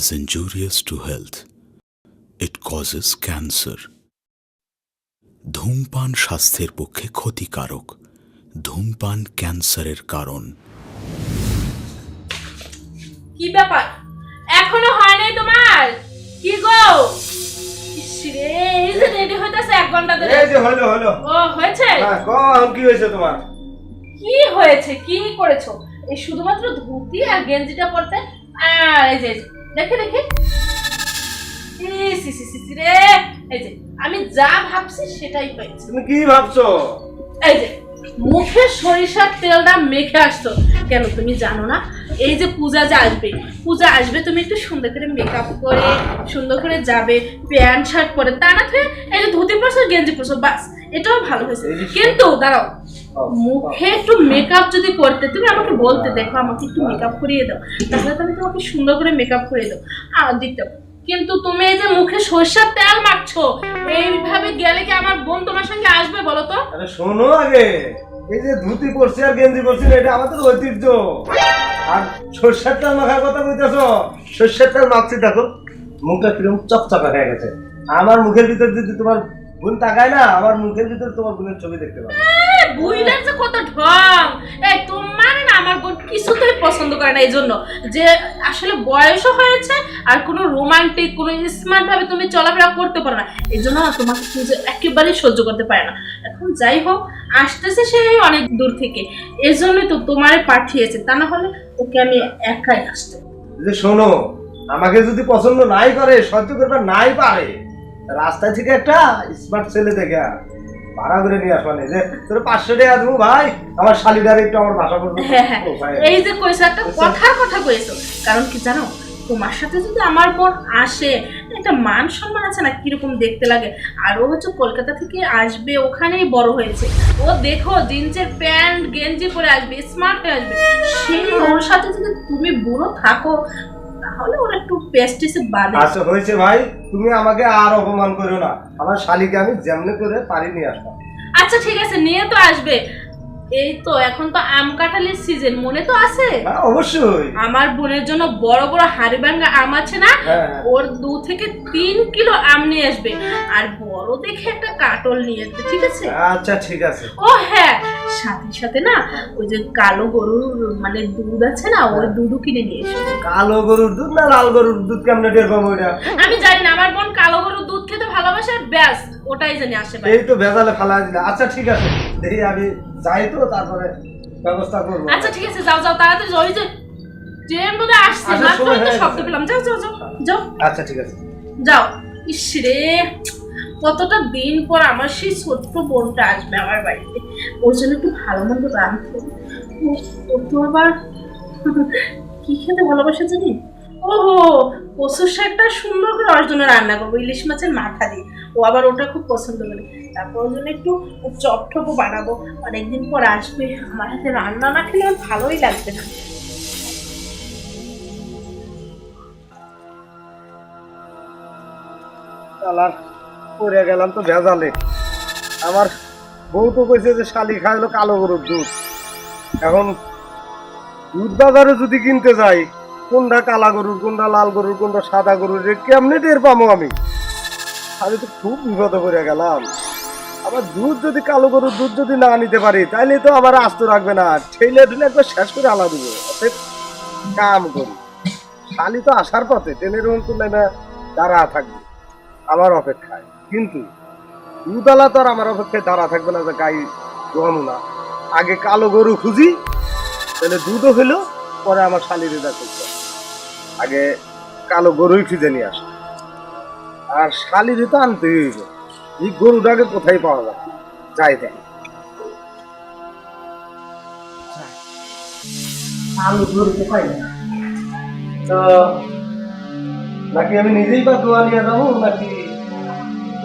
Is injurious to health. It causes cancer. ধূমপান স্বাস্থ্যের পক্ষে ক্ষতিকারক। ধূমপান ক্যান্সারের কারণ। কি ব্যাপার? এখনও হয় নাই তোমার? কি গো? এই যে রেডি হইতাছে এক ঘণ্টা ধরে। এই যে হলো হলো। ও হয়েছে? হ্যাঁ কি হয়েছে তোমার? কি হয়েছে? কি করেছ? এই শুধুমাত্র ধুতি আর গেঞ্জিটা পরতে? আর এই যে, দেখে দেখে। রে। এই যে আমি যা ভাবছি সেটাই হয়েছে। তুমি কি ভাবছ? এই যে মুখে সরিষার তেলটা মেখে আসতো কেন তুমি জানো না? এই যে পূজা যে আসবে পূজা আসবে তুমি একটু সুন্দর করে মেকআপ করে সুন্দর করে যাবে প্যান্ট শার্ট পরে তা না থেকে এই যে ধুতি পরছো গেঞ্জি পরছো বাস এটাও ভালো হয়েছে। কিন্তু দাঁড়াও। মুখে একটু মেকআপ যদি করতে, তুমি আমাকে বলতে দেখো, আমাকে একটু মেকআপ করিয়ে দাও। তাহলে তো আমি তোমাকে সুন্দর করে মেকআপ করিয়ে দাও আর দিতে কিন্তু তুমি এই যে মুখে সরষের তেল মাখছো, এইভাবে গেলে কি আমার বোন তোমার সঙ্গে আসবে বলো তো? আরে শোনো আগে। এই যে ধুতি পরছি আর গেঞ্জি পরছি এটা আমাদের ঐতিহ্য। আর সর্ষের তেল মাখার কথা বলতেছো সর্ষের তেল মাখছি, দেখো। মুখটা কীরকম চকচকা হয়ে গেছে। আমার মুখের ভিতর যদি তোমার বোন তাকায় না আমার মুখের ভিতর তোমার বোনের ছবি দেখতে পাবে। বুইলার যে কত ঢং। এই তোমার না আমার বোন কিছুতেই পছন্দ করে না এই জন্য যে আসলে বয়সও হয়েছে আর কোনো রোমান্টিক কোনো স্মার্ট ভাবে তুমি চলাফেরা করতে পারো না এই জন্য না তোমাকে খুঁজে একেবারেই সহ্য করতে পারে না। এখন যাই হোক আসতেছে সে অনেক দূর থেকে। এই জন্যই তো তোমারে পাঠিয়েছে তা না হলে ওকে আমি একাই আসতে। যে শোনো আমাকে যদি পছন্দ নাই করে সহ্য করবার নাই পারে। রাস্তায় থেকে একটা স্মার্ট ছেলে দেখে ভাড়া করে নিয়ে আসবানে যে তোর পাঁচশো টাকা দেবো ভাই আমার শালিটার একটু আমার ভাষা করব হ্যাঁ হ্যাঁ। এই যে কইছো একটা কথার কথা কইছো। কারণ কি জানো তোমার সাথে যদি আমার বোন আসে একটা মান সম্মান আছে না কীরকম দেখতে লাগে? আর ও হচ্ছে কলকাতা থেকে আসবে ওখানেই বড় হয়েছে। ও দেখো জিন্সের প্যান্ট গেঞ্জি পরে আসবে স্মার্ট হয়ে আসবে। সেই ওর সাথে যদি তুমি বুড়ো থাকো তাহলে ওরা একটু পেস্টিসে বাদে। আচ্ছা হয়েছে ভাই তুমি আমাকে আর অপমান করো না। আমার শালিকে আমি যেমনি করে পারি নিয়ে আসব আচ্ছা ঠিক আছে নিয়ে তো আসবে। এই তো এখন তো আম কাঁঠালের সিজন মনে তো আছে? হ্যাঁ অবশ্যই। আমার বোনের জন্য বড় বড় হাড়ি ভাঙ্গা আম আছে না? হ্যাঁ। ওর দু থেকে তিন কিলো আম নিয়ে আসবে। আর বড় দেখে একটা কাটল নিয়ে আসবে ঠিক আছে? আচ্ছা ঠিক আছে। ও হ্যাঁ। সাথে সাথে না ওই যে কালো গরুর মানে দুধ আছে না ওই দুধও কিনে নিয়ে এসো। কালো গরুর দুধ না লাল গরুর দুধ কেমনে টের পাবো আমি জানি না আমার বোন কালো গরুর দুধ খেতে ভালোবাসে আর ব্যাস ওটাই জানি আশেপাশে। এই তো ভেজালে ফেলা দিলে। আচ্ছা ঠিক আছে। দেখি আমি যাই তো তারপরে ব্যবস্থা করব। আচ্ছা ঠিক আছে যাও যাও তাড়াতাড়ি যাও ওই যে ট্রেন বোধ আসছে মাত্র তো শব্দ পেলাম। যাও যাও যাও যাও। আচ্ছা ঠিক আছে। যাও। ইস রে কতটা দিন পর আমার সেই ছোট্ট বোনটা আসবে আমার বাড়িতে। ওর জন্য একটু ভালো মন্দ ও- ও তো আবার কি খেতে ভালোবাসে জানি? ওহো, কচুর শাকটা সুন্দর করে ওর রান্না করব, ইলিশ মাছের মাথা দিয়ে। ও আবার ওটা খুব পছন্দ করে। তারপর ওর জন্য একটু চপ টপও বানাবো। অনেকদিন পর আসবে, আমার হাতে রান্না না খেলে ওর ভালোই লাগবে না। চালার পড়ে গেলাম তো ভেজালে। আমার বউ তো কইছে যে শালি খাইলো কালো গরুর দুধ। এখন দুধ বাজারে যদি কিনতে যাই কোনটা কালা গরুর, কোনটা লাল গরুর, কোনটা সাদা গরুর কেমনে টের পাবো আমি? আমি তো খুব বিপদে পড়ে গেলাম। আবার দুধ যদি কালো গরুর দুধ যদি না নিতে পারি তাহলে তো আবার আস্ত রাখবে না। ঠেলে ঠেলে একবার শেষ করে আলা দিব। কাম করি। শালি তো আসার পথে ট্রেনের মতো নেমে দাঁড়া থাকবে আমার অপেক্ষায়। কিন্তু দুধালা তো আর আমার অপেক্ষায় দাঁড়া থাকবে না যে গাই দোয়ানো না। আগে কালো গরু খুঁজি, তাহলে দুধও হইল পরে আমার শালির হবে। আগে কালো গরুই খুঁজে নিয়ে আসে। আর শালির তো আনতে হইবে। এই গরুটাকে কোথায় পাওয়া যায় যাই দেখ। কালো গরুকে পাই না তো নাকি আমি নিজেই বা দোয়া নিয়ে যাব নাকি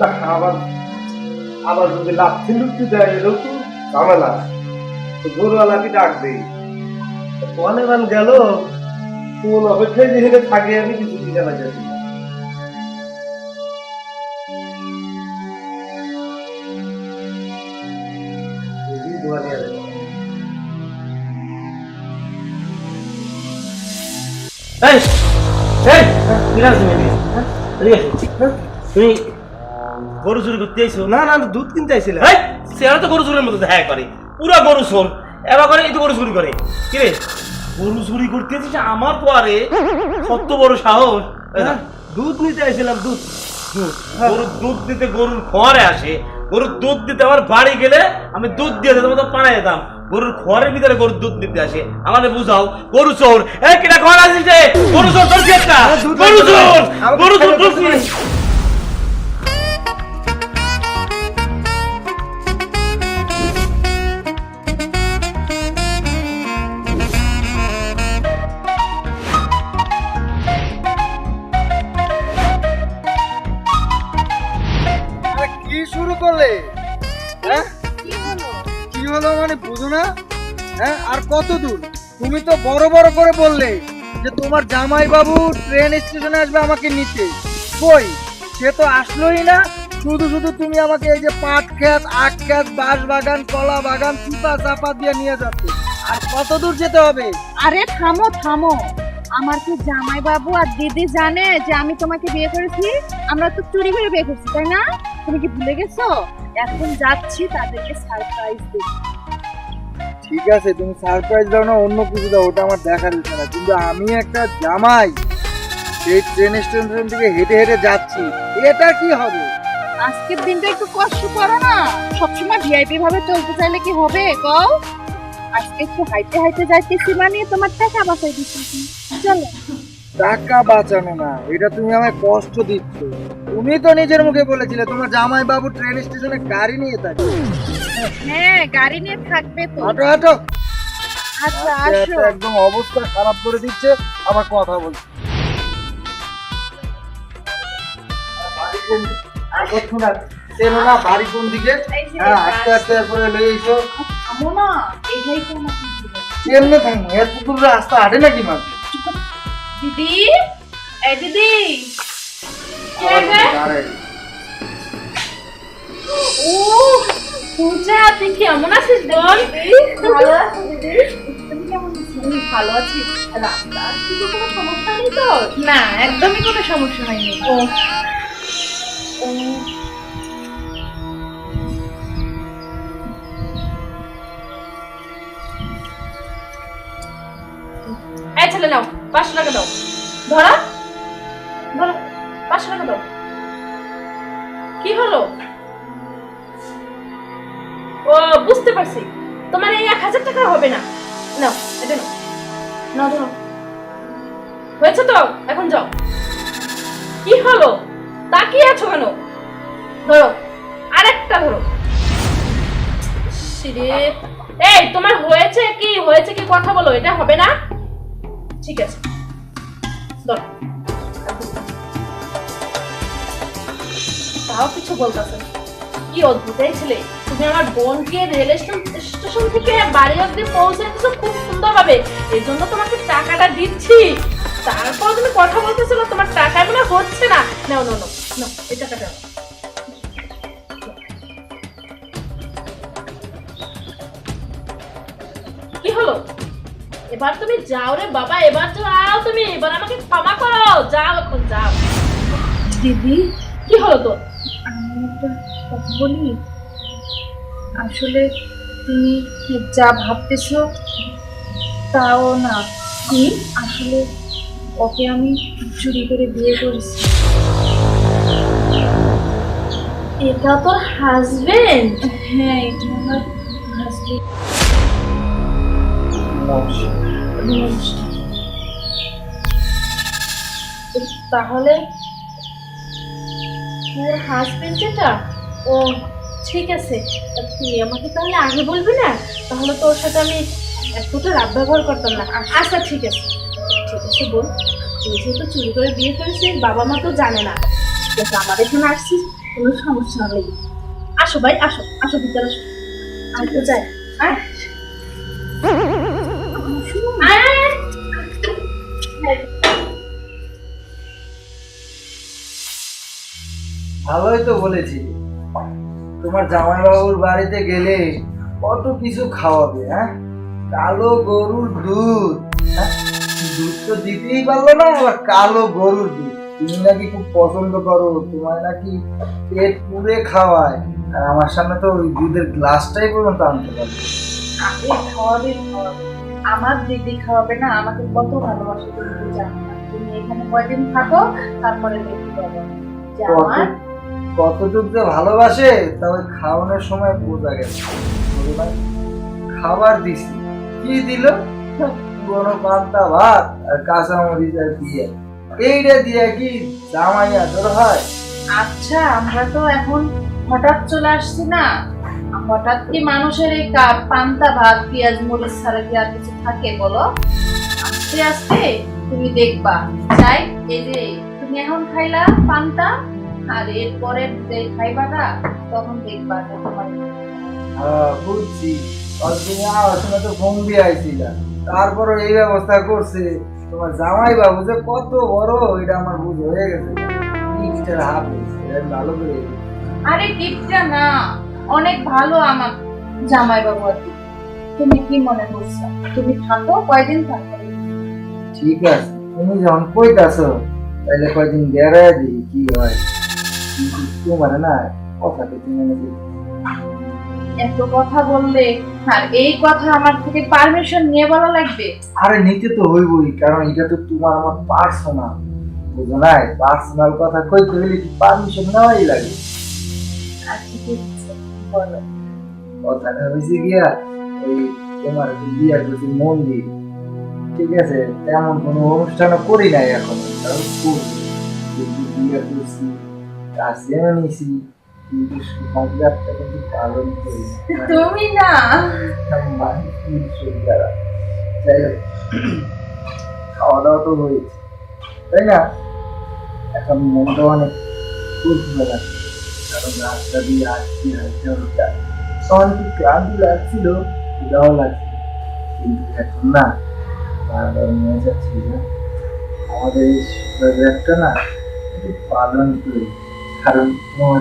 না আবার আবার যদি লাথি লুচ্ছি দেয় এলেও তো ঝামেলা তো গরুওয়ালাকে ডাক দিই। মান গেল। কোন অপেক্ষায় যেখানে থাকে আমি কিছু দিতে না যাচ্ছি দোয়া নিয়ে যাব এই এই, ঠিক আছে তুমি এদিকে? এসো, হ্যাঁ? হ্যাঁ? গরু চুরি করতে আইছো? না না দুধ কিনতে আইছিলাম। এই, চেহারা তো গরু চুরের মতো দেখা করে। পুরা গরু চোর। এবার করে এই তো গরু চুরি করে। কি রে গরু চুরি করতে এসেছে আমার পরে কত বড় সাহস। হ্যাঁ, দুধ নিতে দুধ। গরুর দুধ দিতে গরুর আসে। গরুর দুধ দিতে আমার বাড়ি গেলে আমি দুধ দিয়ে দিতাম তো যেতাম। গরুর খড়ের ভিতরে গরুর দুধ দিতে আসে। আমাদের বুঝাও গরু চোর। এ কিনা খড় আসিস রে? গরু চোর একটা? হ্যাঁ, গরু চোর গরু চোর। কি হলো মানে বুঝো না? হ্যাঁ আর কত দূর? তুমি তো বড় বড় করে বললে যে তোমার জামাই বাবু ট্রেন স্টেশনে আসবে আমাকে নিতে। কই? সে তো আসলোই না। শুধু শুধু তুমি আমাকে এই যে পাট ক্ষেত, আখ ক্ষেত, বাঁশ বাগান, কলা বাগান চিপা চাপা দিয়ে নিয়ে যাচ্ছে। আর কত দূর যেতে হবে? আরে থামো থামো। আমার কি জামাই বাবু আর দিদি জানে যে আমি তোমাকে বিয়ে করেছি। আমরা তো চুরি করে বিয়ে করছি, তাই না? তুমি কি ভুলে গেছো? এখন যাচ্ছি তাদেরকে সারপ্রাইজ দেব ঠিক আছে তুমি সারপ্রাইজ দাও না অন্য কিছু দাও ওটা আমার দেখার বিষয় না কিন্তু আমি একটা জামাই সেই ট্রেন স্টেশন থেকে হেঁটে হেঁটে যাচ্ছি। এটা কি হবে? আজকের দিনটা একটু কষ্ট করো না। সবসময় ভিআইপি ভাবে চলতে চাইলে কি হবে কও আজকে একটু হাইটে হাইটে যাইতেছি মানে তোমার টাকা বাঁচাই দিচ্ছি চলো। টাকা বাঁচানো না এটা তুমি আমায় কষ্ট দিচ্ছ। তুমি তো নিজের মুখে বলেছিলে তোমার জামাই বাবু ট্রেন স্টেশনে গাড়ি নিয়ে থাকে। হ্যাঁ গাড়ি নিয়ে থাকবে তো। হাঁটো হাঁটো। আচ্ছা আসো। একদম অবস্থা খারাপ করে দিচ্ছে আবার কথা বলছে চেনো না বাড়ি কোন দিকে হ্যাঁ আস্তে আস্তে করে লেগে এসো। না তো। এত দূর রাস্তা হাঁটে নাকি মাছ দিদি? এই দিদি। ও পূজা তুই কেমন আছিস বল? ভালো আছি দিদি? তুমি কেমন আছিস? ভালো আছি। রাস্তা কিন্তু কোনো সমস্যা নেই তো? না একদমই কোনো সমস্যা হয়নি। ও। ছেলে নাও। পাঁচশো টাকা দাও। ধরা? বুঝতে পারছি। তোমার এই এক হাজার টাকা হবে না। হয়েছে তো? এখন যাও। কি হলো? তাকিয়ে আছো কেন? ধরো, আরেকটা ধরো। এই, তোমার হয়েছে কি? হয়েছে কি? কথা বলো, এটা হবে না? ঠিক আছে। তাও কিছু বলতেছে কি অদ্ভুত, এই ছেলে। তুমি আমার বোনকে রেল স্টেশন থেকে বাড়ি অব্দি পৌঁছে দিচ্ছ খুব সুন্দর হবে এই জন্য তোমাকে টাকাটা দিচ্ছি। তারপর তুমি কথা বলতেছো না তোমার টাকা মনে হচ্ছে না। নাও নাও নাও এই টাকাটা এবার তুমি যাও রে বাবা এবার যাও তুমি এবার আমাকে ক্ষমা করো। যাও এখন যাও। দিদি কি হলো তোর? আমি একটা কথা বলি। আসলে তুমি যা ভাবতেছো তাও না। কি? আসলে ওকে আমি চুরি করে বিয়ে করেছি। এটা তোর হাজবেন্ড হ্যাঁ এটা আমার হাজবেন্ড তাহলে তোর হাজবেন্ড যেটা, ও ঠিক আছে তুই আমাকে তাহলে আগে বলবি না? তাহলে তোর সাথে আমি এতটা রাত ব্যবহার করতাম না। আচ্ছা ঠিক আছে। ঠিক আছে, বল। তুই যেহেতু চুরি করে বিয়ে করেছিস, বাবা মা তো জানে না। ঠিক আছে আমার এখানে আসছিস, কোনো সমস্যা নেই। আসো ভাই, আসো আসো, ভিতরে আসো। আর তো যাই। আয়। ভালোই তো বলেছি। তোমার জামাইবাবুর বাড়িতে গেলে কত কিছু খাওয়াবে হ্যাঁ? কালো গরুর দুধ হ্যাঁ? দুধ তো দিতেই পারল না আবার কালো গরুর দুধ। তুমি নাকি খুব পছন্দ করো তোমার নাকি পেট পুড়ে খাওয়ায়। আর আমার সামনে তো ওই দুধের গ্লাসটাই পর্যন্ত আনতে পারবে। আগে খাওয়াবে আমার দিদি খাওয়াবে না আমাকে কত ভালোবাসে তুমি জানো তুমি এখানে কয়দিন থাকো তারপরে দেখতে পাবো। যে আমার কতটুক যে ভালোবাসে, তা ওই খাওয়ানোর সময় বোঝা গেছে। খাবার দিছি। কি দিল? পুরোনো পান্তা, ভাত আর কাঁচা মরিচ আর দিয়ে। এইটা দিয়ে কি জামাই আদর হয়? আচ্ছা আমরা তো এখন হঠাৎ চলে আসছি না। হঠাৎ কি মানুষের এই কা- পান্তা, ভাত, পেঁয়াজ, মরিচ ছাড়া কি আর কিছু থাকে বলো? আস্তে আস্তে তুমি দেখবা। যাই, এই যে, তুমি এখন খাইলা পান্তা? আর এরপরে যে খাইবাটা তখন দেখবা যে তোমার বুঝছি। তো আইছিল তারপরও এই ব্যবস্থা করছে। তোমার জামাই বাবু যে কত বড় এটা আমার বুঝ হয়ে গেছে। এটা ভালো করে আরে না অনেক ভালো আমার জামাই বাবু আর তুমি কি মনে করছ? তুমি থাকো কয়দিন থাকো? ঠিক আছে তুমি যখন কইতাছো তাহলে কয়দিন বেড়ায় দিই কি হয়? তোমার না কথা তো তুমি নাকি এত কথা বললে আর এই কথা আমার থেকে পারমিশন নিয়ে বলা লাগবে? আরে নিতে তো হইবই কারণ এটা তো তোমার আমার পার্সোনাল বুঝো নাই? পার্সোনাল কথা কইতে হইলে কি পারমিশন নেওয়াই লাগে? আচ্ছা ঠিক আছে বলো। কথাটা হয়েছে গিয়া ওই তোমার বিয়ে করছি মন্দির ঠিক আছে তেমন কোনো অনুষ্ঠানও করি নাই এখন কারণ বিয়ে করছি কাছে নিছি কিন্তু সংবাদটা কিন্তু পালন করি। তুমি না। সুবিধাটা? যাই হোক, খাওয়া দাওয়া তো হয়েছে। তাই না? এখন মনটা অনেক ফুরফুরে লাগছে। কারণ রাস্তা দিয়ে আসছি হালকা হালকা তখন একটু ক্লান্তি লাগছিল কিন্তু এখন না বারবার মনে যাচ্ছে আমাদের এই শরীরটা না পালন করি। কারণ তোমার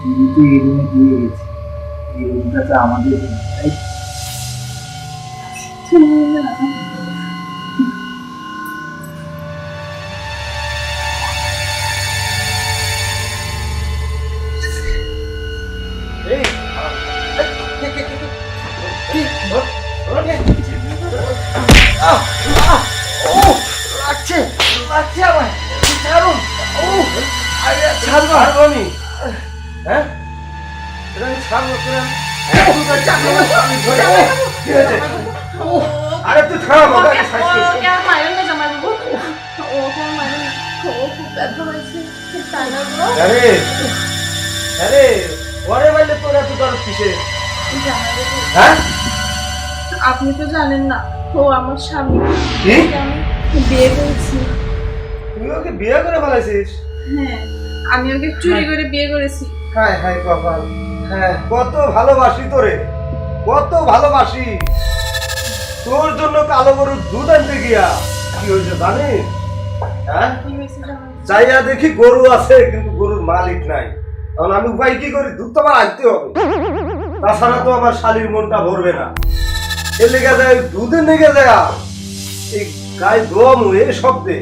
দিদি তো এই রুমে দিয়ে গেছে। এই রুমটা তো? আমাদের তাই ছাড়বো ছাড়বো আমি হ্যাঁ। এটা আমি ছাড়বো তোরা আরে তুই থাম ওকে আমি সাইজ করছি। ওকে আর মারেন না জামাই বাবু ওকে আর মারেন না ও খুব ব্যথা হয়েছে খুব টানা আরে আরে ওরে বললে তোর এত দরদ কিসে হ্যাঁ? আপনি তো জানেন না ও আমার স্বামী। কি? বিয়ে করেছি। তুই ওকে বিয়ে করে ফেলাইছিস? হ্যাঁ। আমি ওকে চুরি করে বিয়ে করেছি। হায় হায় কপাল হ্যাঁ কত ভালোবাসি তোরে। কত ভালোবাসি। তোর জন্য কালো গরুর দুধ আনতে গিয়া। কি হয়েছে জানিস? হ্যাঁ? চাইয়া দেখি গরু আছে কিন্তু গরুর মালিক নাই। তখন আমি উপায় কি করি? দুধ তো আমার আনতে হবে। তাছাড়া তো আমার শালির মনটা ভরবে না। এর লেগে যায় দুধের লেগে যায় এই গায়ে দম এ শব্দে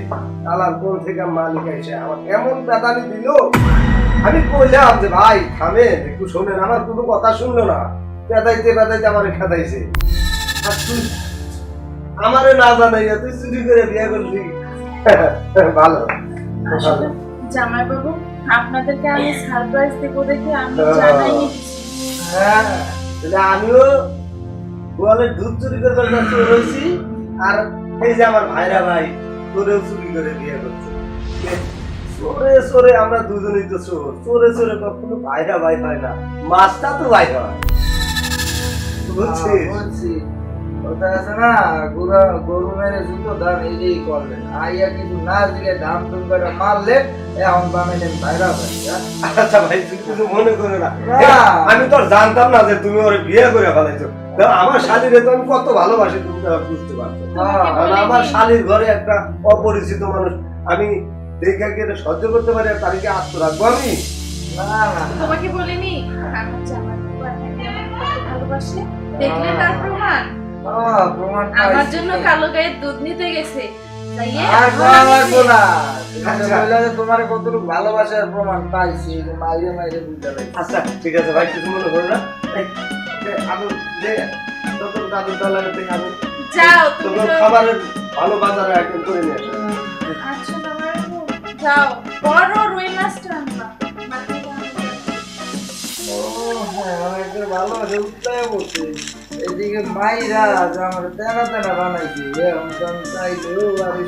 তালার কোন থেকে মালিক এসে আমার এমন পেদানি দিল। আমি কইলাম যে ভাই থামে একটু শোনেন আমার কোনো কথা শুনলো না। পেদাইতে পেদাইতে আমার খেদাইছে। আর তুই আমারে না জানাইয়া তুই চুরি করে বিয়ে করলি। ভালো। জামাই বাবু আপনাদেরকে আমি সারপ্রাইজ দেবো দেখে আমি হ্যাঁ। জানাইনি। হ্যাঁ আমিও গোয়ালের দুধ চুরি করে চোর আর এই যে আমার ভাইরা ভাই তোরেও চুরি করে বিয়ে করছে। চোরে চোরে আমরা দুজনেই তো চোর। চোরে চোরে কখনো ভাইরা ভাই হয় না। মাছটা তো ভাই হয়। বুঝছিস? ওটা আছে না গরু গরু মেরে জুতো দাম এটাই করলেন আইয়া কিছু না দিলে দাম দুম করে এখন ভাই হ্যাঁ? আচ্ছা ভাই তুই কিছু মনে করে না। আমি তো জানতাম না যে তুমি ওরে বিয়ে করে ফেলাইছো। আমার শালীরে তো আমি কত ভালোবাসি তুমি তো বুঝতে হ্যাঁ, কারণ আমার শালীর ঘরে একটা অপরিচিত মানুষ আমি দেখে সহ্য করতে পারি আর তারিখে আত্ম রাখব আমি। না না তোমাকে বলিনি? ভালোবাসে। দেখলে তার প্রমাণ। আমার জন্য কালো গায়ের দুধ নিতে গেছে। আচ্ছা। তোমার কতটুকু ভালোবাসার প্রমাণ পাইছি যে মাইরে মাইরে বুঝতে আচ্ছা ঠিক আছে ভাই কিছু মনে করো না। আদর যাও তুমি খাবারের ভালো বাজারে আইটেম করে নিয়ে আসো। আচ্ছা তোমার যাও। বড় রুই মাছটা আনবা মাছটা আনবা। ও হ্যাঁ এদিকে মাইরা আমার তেনা তেনা বানাইছে। এখন চাইলেও আর